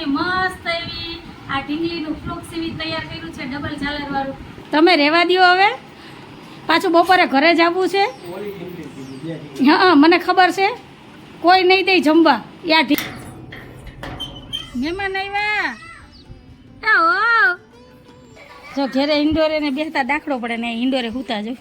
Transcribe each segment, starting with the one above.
મેં મસ્ત એવી આ ઢીંગલીનું ફ્લોક સીવી તૈયાર કર્યું છે ડબલ ઝાલર વાળું તમે રહેવા દ્યો હવે. પાછું બપોરે ઘરે જ આવવું છે. હા મને ખબર છે. કોઈ નહીં દે જમવા. યા ઢી મહેમાન આવ્યા આવો. જો ઘેરે ઇન્ડોરે ને બેસતા દાખલો પડે ને ઇન્ડોરે હુતા જો.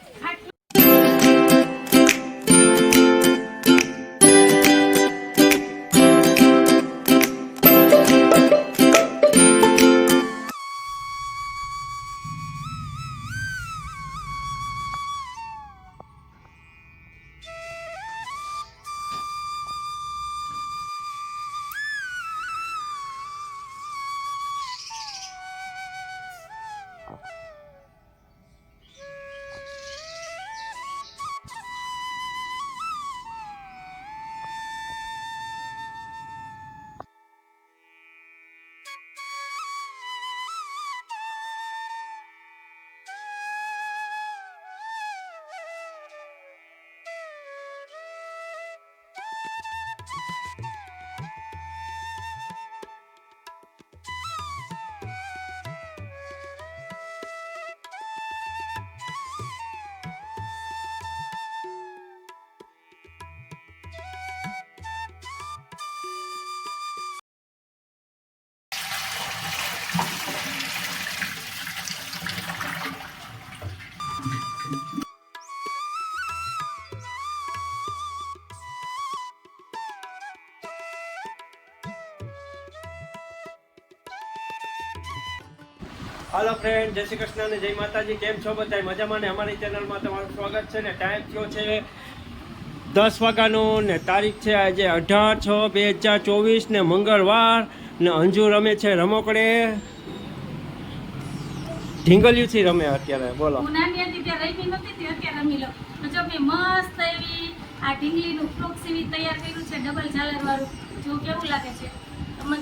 Yeah! હાલો ફ્રેન્ડ જય શ્રી કૃષ્ણ અને જય માતાજી. કેમ છો બધા મજામાં ને? અમારી ચેનલમાં તમારું સ્વાગત છે ને ટાઈમ થયો છે દસ વાગ્યાનો ને તારીખ છે આજે અઢાર છ બે હજાર ચોવીસ ને મંગળવાર ને અંજુ રમે છે રમકડે. ઢીંગલિયુંથી રમે અત્યારે, બોલો. ત્યારે કર્યું છે ડબલ ઝાલર વાળું જો કેવું લાગે છે?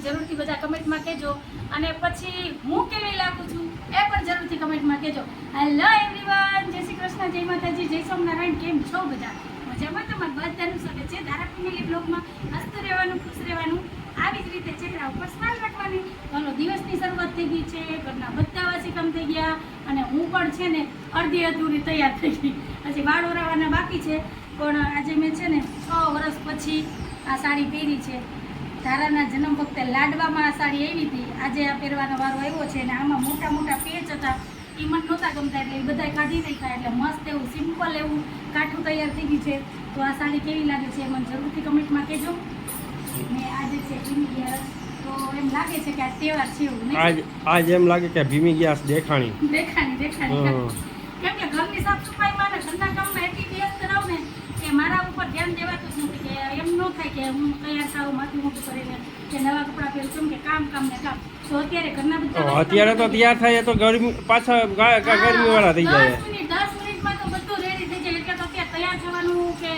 જરૂરથી બધા કમેન્ટમાં કહેજો. અને પછી હું કેવી લાગુ છું એ પણ જરૂરથી કમેન્ટમાં કહેજો. હેલો એવરીવન જય શ્રી કૃષ્ણ, જય માતાજી, જય સોમનારાયણ, કેમ છો બધા? મજામાં તમારે બધાનું સ્વાગત છે ધારા ફેમિલી બ્લોગમાં. હસતું રહેવાનું, ખુશ રહેવાનું. આવી જ રીતે ચહેરા ઉપર સ્માઇલ રાખવાની. ચાલો દિવસની શરૂઆત થઈ ગઈ છે, ઘરના બધા વાસી કામ થઈ ગયા અને હું પણ છે ને અડધી અધૂરી તૈયાર થઈ ગઈ. હજી વાળ ઓરાવાના બાકી છે, પણ આજે મેં છે ને છ વર્ષ પછી આ સાડી પહેરી છે. ધારાના જન્મ વખતે લાડવામાં આ સાડી આવી હતી. આજે આ પહેરવાનો વારો આવ્યો છે અને આમાં મોટા મોટા પેચ હતા. એ મને નહોતા ગમતા એટલે એ બધા કાઢી નાખ્યા એટલે મસ્ત એવું સિમ્પલ એવું કાઠું તૈયાર થઈ ગયું છે. તો આ સાડી કેવી લાગે છે એ મને જરૂરથી કમેન્ટમાં કહેજો. ને આજે છે ઇન્ડિયર તો એમ લાગે છે કે આ તહેવાર છે એવું આજ આજ એમ લાગે કે ભીમી ગયા દેખાણી દેખાણી. દેખાણી. કેમ કે ઘરની સાફ સફાઈમાં મારે ઘરના કામમાં એટલી કે મારા ઉપર ધ્યાન દેવાતું જ નથી કે એમ ન થાય કે હું તૈયાર થાવ માથું મોટું કરીને કે નવા કપડાં પહેરું છું કે કામ કામ ને કામ. તો અત્યારે ઘરના બધા અત્યારે તો તૈયાર થાય તો ગરમી પાછા ગરમી વાળા થઈ જાય. દસ મિનિટમાં તો બધું રેડી થઈ જાય. એટલે તો અત્યારે તૈયાર થવાનું કે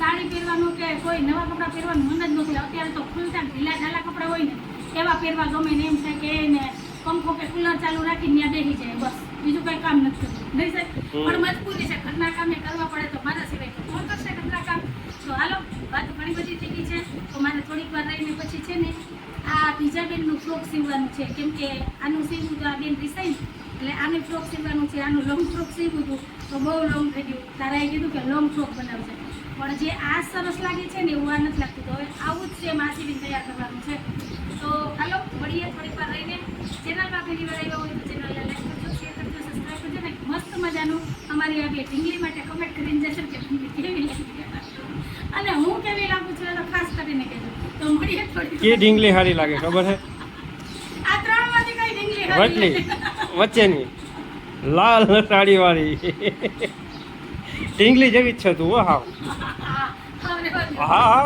સાડી પહેરવાનું કે કોઈ નવા કપડાં પહેરવાનું મન જ નથી અત્યારે તો ખુલતા ઢીલા ઢાલા કપડાં હોય ને એવા પહેરવા ગમે ને એમ થાય કે એને પંખો કે કુલર ચાલુ રાખીને ત્યાં બેસી જાય બસ. બીજું કંઈ કામ નથી કરતું નહીં સાહેબ પણ મજબૂરી છે ઘરના કામે કરવા પડે તો મારા સિવાય કોણ કરશે ઘરના કામ? તો હાલો વાત ઘણી બધી થઈ ગઈ છે તો મારે થોડીક વાર રહીને પછી છે ને આ બીજા બેનનું ફ્રોક સીવવાનું છે. કેમ કે આનું સીવું તો આ બેન રિસાઈ એટલે આને ફ્રોક સીવવાનું છે આનું લોંગ ફ્રોક સીવું હતું તો બહુ લોંગ થઈ ગયું. તારાએ કીધું કે લોંગ ફ્રોક બનાવશે પણ જે આ સરસ લાગે છે ને એવું આ નથી લાગતું. તો હવે આવું જ છે માસીબીન તૈયાર કરવાનું છે. તો હાલો મળીએ થોડીક વાર રહીને. ચેનલમાં પહેલી વાર આવ્યા હોય તો ચેનલને લાઈક કરજો શેર કરજો સબસ્ક્રાઈબ કરજો ને મસ્ત મજાનું અમારી આ બે ઢીંગલી માટે કમેન્ટ કરીને જશો કે કેવી લાગી અને હું કેવી લાગુ છું એ તો ખાસ કરીને કહેજો. તો મળીએ થોડી કે ઢીંગલી સારી લાગે ખબર છે આ ત્રણમાંથી કઈ ઢીંગલી સારી વચ્ચેની. લાલ સાડી વાળી ઢીંગલી જેવી જ છે તું હો હા, હા. હા હા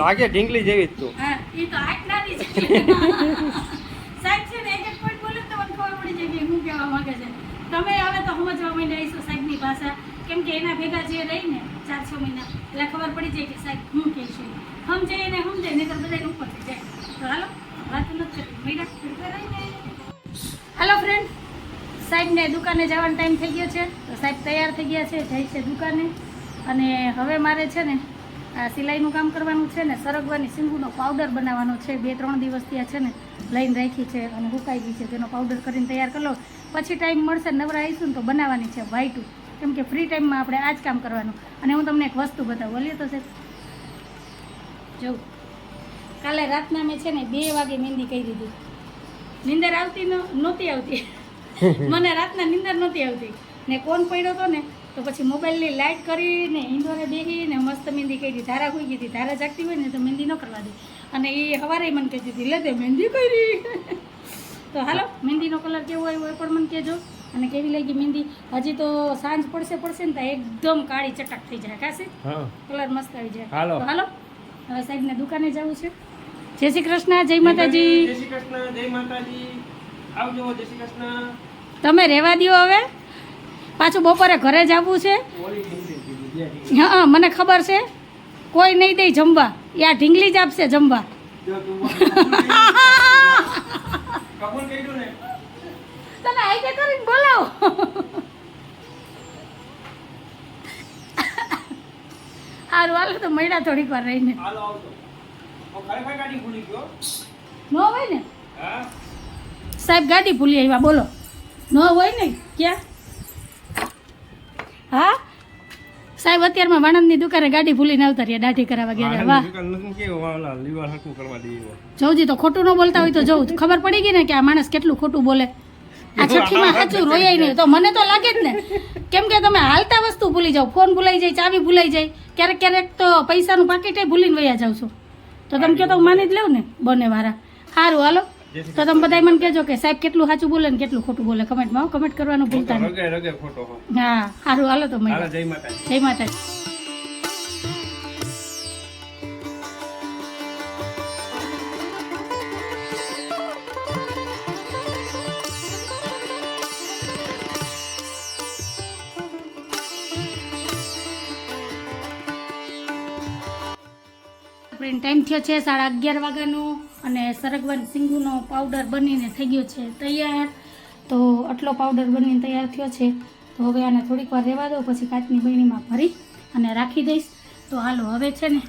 લાગે ઢીંગલી જેવી જ તું. હા, તો છે. સાહેબ છે ને એક point બોલે તો મને ખબર પડી જાય કે શું કહેવા માંગે છે. તમે હવે તો સમજવા માંડ્યા આવીશું સાહેબની ભાષા. કેમ કે એના ભેગા જે રહી ને ચાર છ મહિના એટલે ખબર પડી જાય કે સાહેબ હું કહે છે. સમજે એને સમજે નહીં તો બધા ઉપર જાય. તો હાલો વાત નથી મહિના હાલો ફ્રેન્ડ સાહેબને દુકાને જવાનો ટાઈમ થઈ ગયો છે. તો સાહેબ તૈયાર થઈ ગયા છે જાય છે દુકાને. અને હવે મારે છે ને સિલાઈનું કામ કરવાનું છે ને સરગવાની સિંગુનો પાવડર બનાવવાનો છે. બે ત્રણ દિવસ ત્યાં છે ને લઈને રાખી છે અને હુકાઈ ગઈ છે. તેનો પાવડર કરીને તૈયાર કરી લો. પછી ટાઈમ મળશે નવરા આવીશું ને તો બનાવવાની છે વ્હાઈટું કેમ કે ફ્રી ટાઈમમાં આપણે આ જ કામ કરવાનું. અને હું તમને એક વસ્તુ બતાવું. બોલીએ તો સાહેબ. જો કાલે રાતના મેં છે ને બે વાગે મહેંદી કરી દીધી. નિંદર આવતી નહોતી આવતી. મને રાતના નિંદર નહોતી આવતી. ને કોણ પડ્યો હતો ને તો પછી મોબાઈલની લાઇટ કરીને ઇન્દોરે બેસીને મસ્ત મહેંદી કરી ધારા હોઈ ગઈ હતી ધારા જાગતી હોય ને તો મહેંદી ન કરવા દે. અને એ સવારે મને કહેતી હતી લે તે મહેંદી કરી તો હાલો મહેંદીનો કલર કેવો આવ્યો એ પણ મને કહેજો. અને કેવી લાગી મહેંદી હજી તો સાંજ પડશે પડશે ને તો એકદમ કાળી ચટક થઈ જાય કાશે કલર મસ્ત આવી જાય. હાલો. હાલો હવે સાહેબને દુકાને જવું છે. જય શ્રી કૃષ્ણ જય માતાજી જય શ્રી કૃષ્ણ જય માતાજી. આવજો જય શ્રી કૃષ્ણ. તમે રહેવા દ્યો હવે. પાછું બપોરે ઘરે જ આવવું છે. હા મને ખબર છે. કોઈ નહીં દે જમવા. યા ઢીંગલી જ આપશે જમવા. તને આઈ કરીને બોલાવો. સારું હાલો તો મળ્યા થોડીક વાર રહીને. ન હોય ને? સાહેબ ગાડી ભૂલી આવ્યા. બોલો. ન હોય ને? ક્યાં? હા? સાહેબ અત્યારમાં વાણંદની દુકાને ગાડી ભૂલીને આવતા રહ્યા દાઢી કરાવવા ગયા વાહ. જવજી તો ખોટું ન બોલતા હોય તો જવું ખબર પડી ગઈ ને કે આ માણસ કેટલું ખોટું બોલે. આ છઠ્ઠીમાં સાચું રોયાય નહીં. તો મને તો લાગે જ ને. કેમ કે તમે હાલતા વસ્તુ ભૂલી જાઓ. ફોન ભૂલાઈ જાય ચાવી ભૂલાઈ જાય. ક્યારેક ક્યારેક તો પૈસાનું પાકીટે ભૂલીને વયા જાવ છો. તો તમે કહો તો હું માની જ લઉં ને બને વારા. સારું હાલો. તો તમે બધા મને કહેજો કે સાહેબ કેટલું સાચું બોલે ને કેટલું ખોટું બોલે. કમેન્ટમાં કમેન્ટ કરવાનું ભૂલતા નહીં. હો. સારું હાલો તો જય માતા જય માતાજી. આપણે ટાઈમ થયો છે સાડા અગિયાર વાગ્યાનો અને સરગવાન સિંગુનો પાવડર બનીને થઈ ગયો છે તૈયાર. તો આટલો પાવડર બનીને તૈયાર થયો છે. તો હવે આને થોડીક વાર રહેવા દો, પછી કાચની બહેણીમાં ભરી અને રાખી દઈશ. તો હાલો, હવે છે ને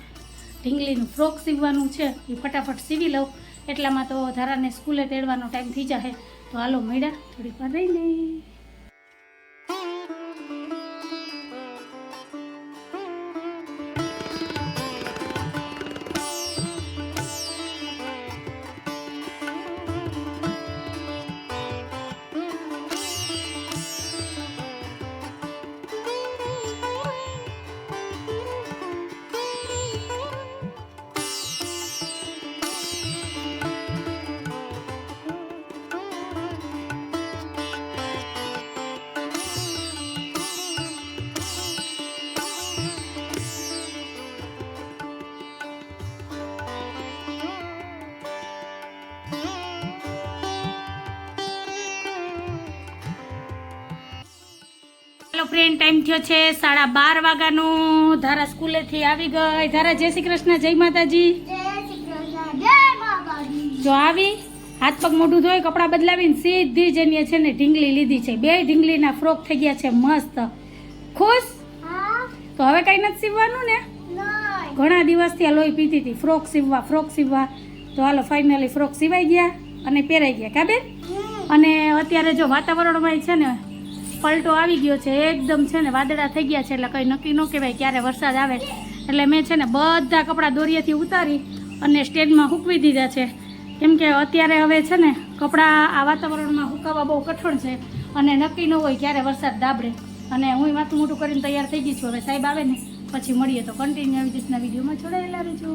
ઢીંગલીનું ફ્રોક સીવવાનું છે. એ ફટાફટ સીવી લઉં. એટલામાં તો ધારાને સ્કૂલે તેડવાનો ટાઈમ થઈ જશે તો હાલો, મળ્યા. થોડીક વાર રહીને. ફ્રેન્ડ ટાઈમ થયો છે સાડા બાર વાગ્યાનો. ધારા સ્કૂલેથી આવી ગઈ. ધારા જય શ્રી કૃષ્ણ જય માતાજી. જો આવી હાથ પગ મોઢું ધોઈ કપડાં બદલાવીને સીધી જનીએ છે ને ઢીંગલી લીધી છે. બે ઢીંગલીના ફ્રોક થઈ ગયા છે મસ્ત. ખુશ? તો હવે કઈ નથી સીવવાનું ને? ઘણા દિવસથી આ લોહી પીતી હતી. ફ્રોક સીવવા ફ્રોક સીવવા. તો હાલો ફાઇનલી ફ્રોક સીવાઈ ગયા અને પહેરાઈ ગયા. કાબે અને અત્યારે જો વાતાવરણમાં છે ને પલટો આવી ગયો છે, એકદમ છે ને વાદળા થઈ ગયા છે એટલે કંઈ નક્કી ન કહેવાય ક્યારે વરસાદ આવે. એટલે મેં છે ને બધા કપડાં દોરીએથી ઉતારી અને સ્ટેન્ડમાં સૂકવી દીધા છે. કેમ કે અત્યારે હવે છે ને કપડાં આ વાતાવરણમાં સુકાવવા બહુ કઠણ છે અને નક્કી ન હોય ક્યારે વરસાદ દાબડે. અને હું માથું મોટું કરીને તૈયાર થઈ ગઈ છું. હવે સાહેબ આવે ને, પછી મળીએ તો કન્ટિન્યુ આવી રીતના વિડીયોમાં જોડાયેલા રહેજો.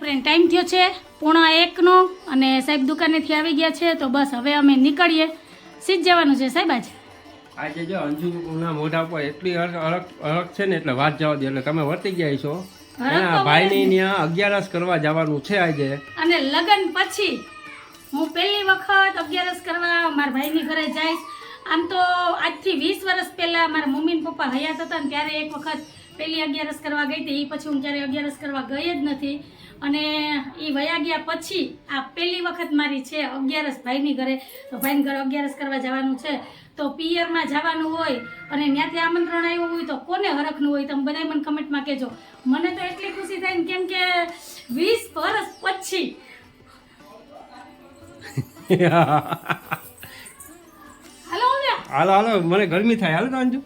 ફ્રેન્ડ ટાઈમ થયો છે પોણા એકનો અને સાહેબ દુકાનેથી આવી ગયા છે, તો બસ હવે અમે નીકળીએ. સીજ જવાનું છે સાહેબ આજે. આજે જો અંજુના મોઢા પર એટલી હરક હરક છે ને એટલે વાત જવા દે એટલે તમે વર્તી ગયા છો એના ભાઈની ત્યાં અગિયારસ કરવા જવાનું છે આજે. અને લગ્ન પછી હું પહેલી વખત અગિયારસ કરવા મારા ભાઈની ઘરે જઈશ. આમ તો આજથી વીસ વર્ષ પહેલાં મારા મમ્મી ને પપ્પા હયાત હતા ને ત્યારે એક વખત પહેલી અગિયારસ કરવા ગઈ હતી. એ પછી હું ક્યારેય અગિયારસ કરવા ગઈ જ નથી. અને એ વયા ગયા પછી આ પહેલી વખત મારી છે અગિયારસ ભાઈની ઘરે. તો ભાઈની ઘરે અગિયારસ કરવા જવાનું છે. તો પિયરમાં જવાનું હોય અને ત્યાંથી આમંત્રણ આવ્યું હોય તો કોને હરખનું હોય તમે બધા મને કમેન્ટમાં કહેજો. મને તો એટલી ખુશી થાય ને કેમ કે વીસ વર્ષ પછી. હાલો હાલો હાલો મને ગરમી થાય. હાલો તો અંજુ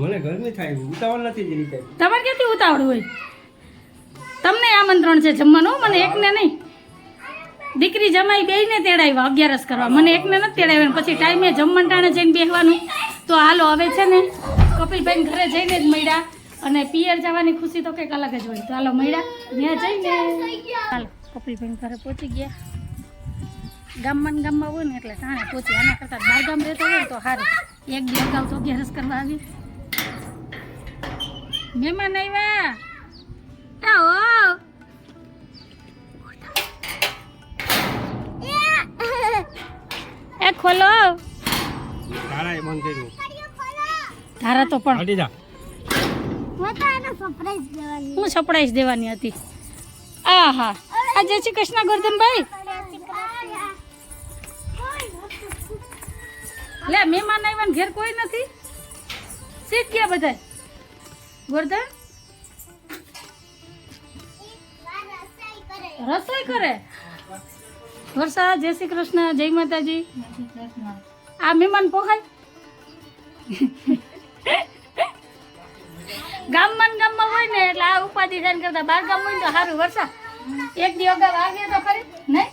મને ગરમી થાય. ઉતાવળ નથી જ રીતે તમારે ક્યાંથી ઉતાવળ હોય? તમને આમંત્રણ છે જમવાનું? મને એકને નહીં. દીકરી જમાઈ બેયને તેડાવ્યા અગિયારસ કરવા. મને એકને નથી તેડાવ્યા પછી ટાઈમે જમવાનું ટાણે જઈને બેસવાનું તો હાલો હવે છે ને કપિલભાઈ ઘરે જઈને જ મળ્યા અને પિયર જવાની ખુશી તો કંઈક અલગ જ હોય. તો હાલો મળ્યા, ત્યાં જઈને. હાલો, કપિલભાઈ ઘરે પહોંચી ગયા. ગામમાં ગામમાં હોય ને એટલે ટાણે પહોંચી આના કરતાં બાર ગામ રહેતો હોય તો સારું એક બે અગાઉ તો અગિયારસ કરવા આવી. મહેમાન આવ્યા. આવો. ખોલો. તારા એ બંધ કર્યું. તારા તો પણ હટી જા. હું સરપ્રાઈઝ દેવાની. હતી. આહા. આ જય શ્રી કૃષ્ણ ગોરધનભાઈ. લે મહેમાન આવ્યા ઘેર કોઈ નથી? શીખ ગયા બધા. ગોરધન? રસોઈ કરે? વર્ષા, જય શ્રી કૃષ્ણ, જય માતાજી. આ મહેમાન પોખાય ગામમાં ગામમાં હોય ને એટલે આ ઉપાધિ થાય કરતા બાર ગામ હોય તો સારું વર્ષા. એક દી અગાઉ આવીએ તો ખરી, નહીં?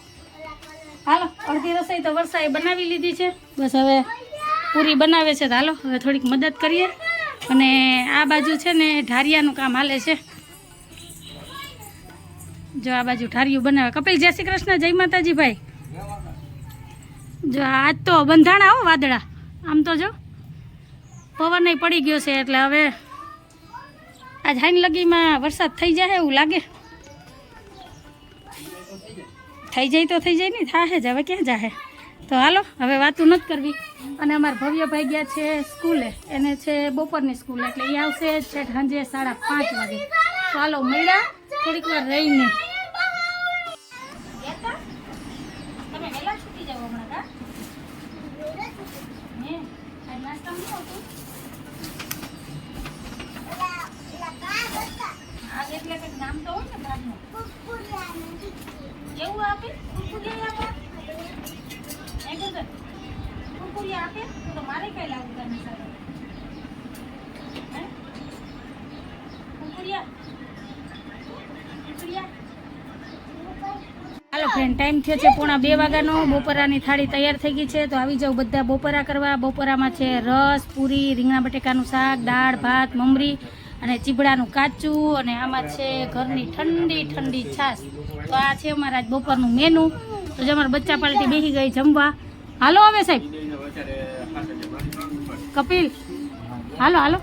હાલો, અડધી રસોઈ તો વર્ષાએ બનાવી લીધી છે. બસ હવે પૂરી બનાવે છે તો હાલો, હવે થોડીક મદદ કરીએ. અને આ બાજુ છે ને ઢારિયાનું કામ હાલે છે. જો આ બાજુ ઠારિયું બનાવે. કપિલ, જય શ્રી કૃષ્ણ, જય માતાજી ભાઈ જો આજ તો બંધાણા હો વાદળા. આમ તો જો પવન પડી ગયો છે એટલે હવે આજ હાઈન લગીમાં વરસાદ થઈ જાય એવું લાગે. થઈ જાય તો થઈ જાય નહીં થાહે જ, હવે ક્યાં જાહે? તો હાલો, હવે વાતું નથી કરવી. અને અમારા ભવ્યભાઈ ગયા છે સ્કૂલે. એને છે બપોરની સ્કૂલ, એટલે એ આવશે છેક સાંજે સાડા પાંચ વાગે. તો હાલો, મળ્યા. થોડીક વાર રહીને. તમે વહેલા છૂટી જાવ હમણાં, કા? હે? આજ નાસ્તામાં શું હતું? આગ એટલે કંઈક નામ તો હોય ને ભાગનું કેવું આપે? કુરકુરિયા આપે? એ ગુજર કુરકુરિયા આપે? તો મારે કઈ લાગુ તને સાથે હે કુરકુરિયા કુરકુરિયા હાલો ફ્રેન્ડ ટાઈમ થયો છે પોણા બે વાગ્યાનો. બપોરાની થાળી તૈયાર થઈ ગઈ છે. તો આવી જાવ બધા બપોરા કરવા. બપોરામાં છે રસ, પૂરી, રીંગણા બટેકાનું શાક, દાળ, ભાત, મમરી અને ચીબડાનું કાચું અને આમાં છે ઘરની ઠંડી ઠંડી છાશ. તો આ છે અમારા આજ બપોરનું મેનુ તો જે અમારા બચ્ચા પાલટી બેસી ગઈ જમવા. હાલો હવે સાહેબ. કપિલ. હાલો હાલો.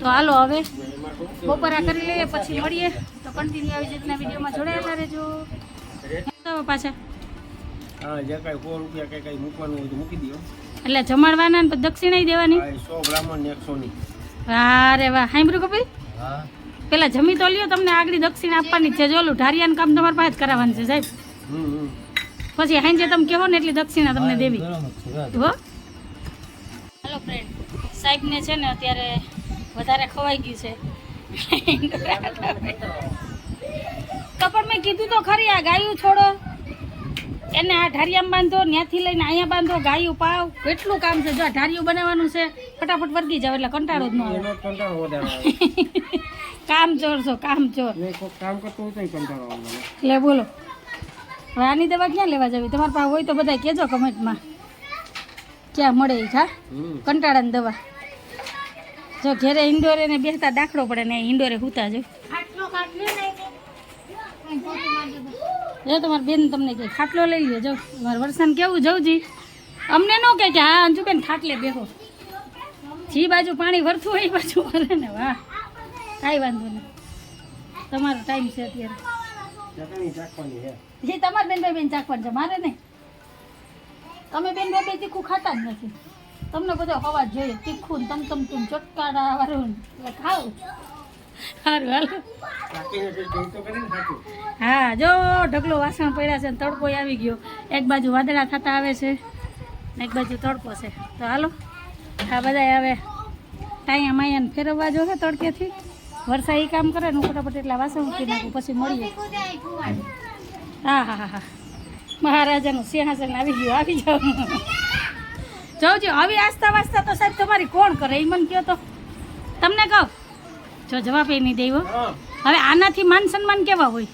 તો હાલો હવે બપોરા કરી લઈએ, પછી મળીએ. તો કન્ટિન્યુ આવી રીતના વિડીયોમાં જોડાયેલા રહેજો. તો પાછા. હા જે કાંઈ સો રૂપિયા કઈ કઈ મૂકવાનું હોય તો મૂકી દો એટલે જમાડવાના ને પછી દક્ષિણા દેવાની? સો બ્રાહ્મણ ને. એક સોની અરે વાહ. સાંભળ્યું કપિલ? હા. પેલા જમી તો લ્યો તમને આગળ દક્ષિણ આપવાની છે. જોલું ઢારિયાનું કામ તમારે પાસે જ કરાવવાનું છે સાહેબ. પછી હાંજે તમે કહો ને એટલી દક્ષિણા તમને દેવી. હો. હેલો ફ્રેન્ડ સાહેબને છે ને અત્યારે વધારે ખવાઈ ગયું છે. તો પણ મેં કીધું તો ખરી આ ગાયું છોડો. એને આ ઢારિયામાં બાંધો ત્યાંથી લઈને અહીંયા બાંધો ગાયું પાવ. કેટલું કામ છે? જો આ ઢારિયું બનાવવાનું છે ફટાફટ વર્ગી જાવ એટલે કંટાળો જ ન આવે. કામ ચોર છો કામ ચોર કામ કરતો હોય તો કંટાળો આવે લે બોલો. હવે આની દવા ક્યાં લેવા જવી? તમારા પાસે હોય તો બધા કહેજો કમેન્ટમાં. ક્યાં મળે એ હા? કંટાળાની દવા. જો ઘેરે ઇન્ડોરે ને બેસતા દાખલો પડે ને ઇન્ડોરે હુતા જો જો તમારી બેન તમને કે ખાટલો લઈ લે. જો વરસાદ કેવું જવજી અમને ન કે, હા અંજુબેન ખાટલે બેહો. જી બાજુ પાણી વરતું હોય બાજુ વરે ને, વાહ. કાંઈ વાંધો નહીં. તમારો ટાઈમ છે અત્યારે. જી, તમારે બેન ભાઈ બેન ચાખવાનું છે, મારે નહીં. તમે બેન બેન તીખું ખાતા જ નથી. તમને બધો હવા જ જોઈએ, તીખું તમ તમ તું ચટકારા વાળું એટલે ખાવ. સારું, હાલો. હા, જો, ઢગલો વાસણ પડ્યા છે ને તડકો આવી ગયો. એક બાજુ વાદળા થતા આવે છે ને એક બાજુ તડકો છે. તો હાલો, આ બધા હવે ટાયા માયાને ફેરવવા જો તડકેથી. વરસાદ એ કામ કરે ને હું એટલા વાસણ મૂકી નાખું, પછી મળીએ. હા હા હા હા. મહારાજાનું સિંહાસન આવી ગયું, આવી જાઓ. જોજો આવી આસ્તા વાસ્તા તો સાહેબ તમારી કોણ કરે? એ મને કહો તો. તમને કહું. જો જવાબ એ નહીં દેવો. હવે આનાથી માન સન્માન કેવા હોય?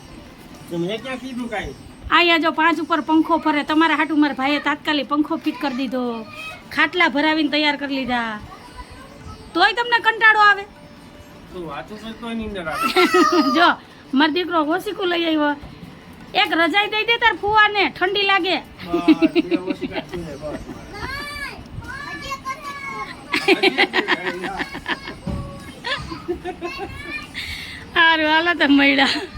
તો ક્યાં કીધું કાંઈ? અહીંયા જો પાંચ ઉપર પંખો ફરે તમારા હાટું મારા ભાઈએ તાત્કાલિક પંખો ફિટ કરી દીધો. ખાટલા ભરાવીને તૈયાર કરી લીધા. તોય તમને કંટાળો આવે? તું વાંચું છે તોય નીંદર આવે. જો મારો દીકરો ઓસીકું લઈ આવ્યો. એક રજાઈ દઈ દે તાર ફુવાને ઠંડી લાગે. સારું હાલો તો મળ્યા.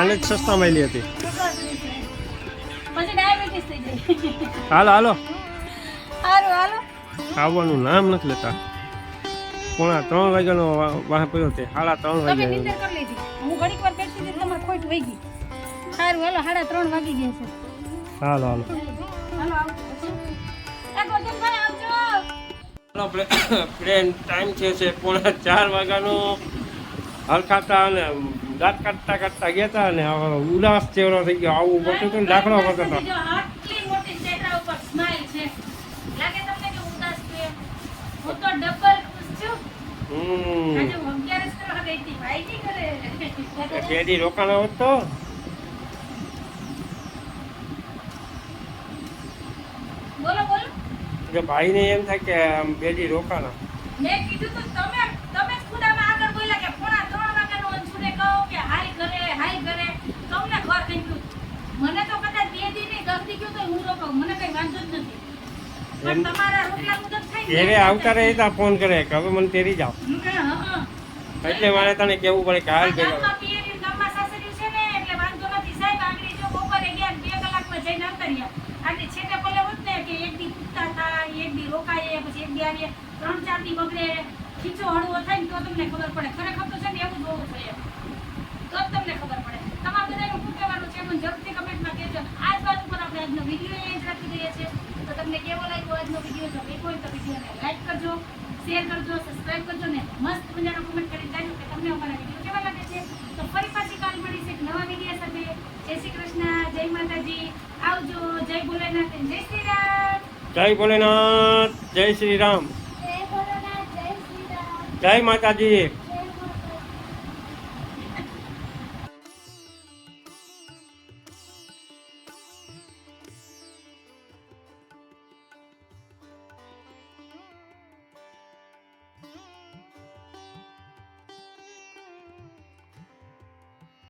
ખાંડ જ સસ્તા મળી હતી. હાલો હાલો. આવવાનું નામ નથી લેતા. પોણા ત્રણ વાગ્યાનો વાહ પડ્યો તે સાડા ત્રણ વાગ્યા. નીંદર હું ઘડીક વાર બેઠી હતી તમારે ખોટ વહી ગઈ. સારું હાલો સાડા ત્રણ વાગી ગયા છે. હાલો હાલો. હાલો ફ્રેન્ડ ટાઈમ છે છે પોણા ચાર વાગ્યાનો. હલખાતા અને દાંત કાઢતા કાઢતા ગયા હતા અને ઉદાસ ચહેરો થઈ ગયો. આવું મોટું તો દાખલો હતો હતી કેદી રોકાણ હોત બોલો બોલો. ભાઈને એમ થાય કે બેડી રોકાણા. મેં કીધું તો તમે તમે જ ખુદામાં આગળ બોલ્યા કે પોણા ત્રણ વાગ્યાનો અંશુને કહો કે હાય કરે. ઘરે તમને ઘર નીકળ્યું મને તો કદાચ બે દી નહીં દસ દી ગયું તો હું રોકાઉં મને કઈ વાંધો જ નથી. પણ તમારા રોટલા મુજબ થાય એને આવતા રહે તા ફોન કરે કે હવે મને તેરી હા. એટલે મારે તને કેવું પડે કે હાલ ભેગા ગામમાં પિયરિયું, ગામમાં સાસરિયું છે ને એટલે વાંધો નથી. સાહેબ આંગળી જો બપોરે ગયા ને બે કલાકમાં જઈને આવતા રહ્યા. આટલી છેટે પલે હોત ને કે એક દી પૂછતા થાય એક દી પછી એક દી આવીએ. ત્રણ ચાર દી બગડે ખીચો હળવો થાય ને તો તમને ખબર પડે. ખરેખર તો છે ને એવું જ હોવું જોઈએ. તો તમને ખબર પડે. તમારે બધાનું શું કહેવાનું છે? મને જરૂરથી કમેન્ટમાં કહેજો. આ જ વાત ઉપર આપણે આજનો વીડિયો એ જ રાખી દઈએ છીએ. તો તમને કેવો લાગ્યો આજનો વીડિયો? જો ગમ્યો હોય તો વિડીયોને લાઈક કરજો શેર કરજો સબસ્ક્રાઇબ કરજો ને મસ્ત મજાનો કમેન્ટ કરીને જાણો કે તમને અમારા વીડિયો કેવા લાગે છે. તો ફરી પાછી કાલ મળીશ એક નવા વીડિયો સાથે. જય શ્રી કૃષ્ણ જય માતાજી. આવજો. જય ભોલેનાથ જય શ્રી રામ. જય ભોલેનાથ જય શ્રી રામ. જય માતાજી.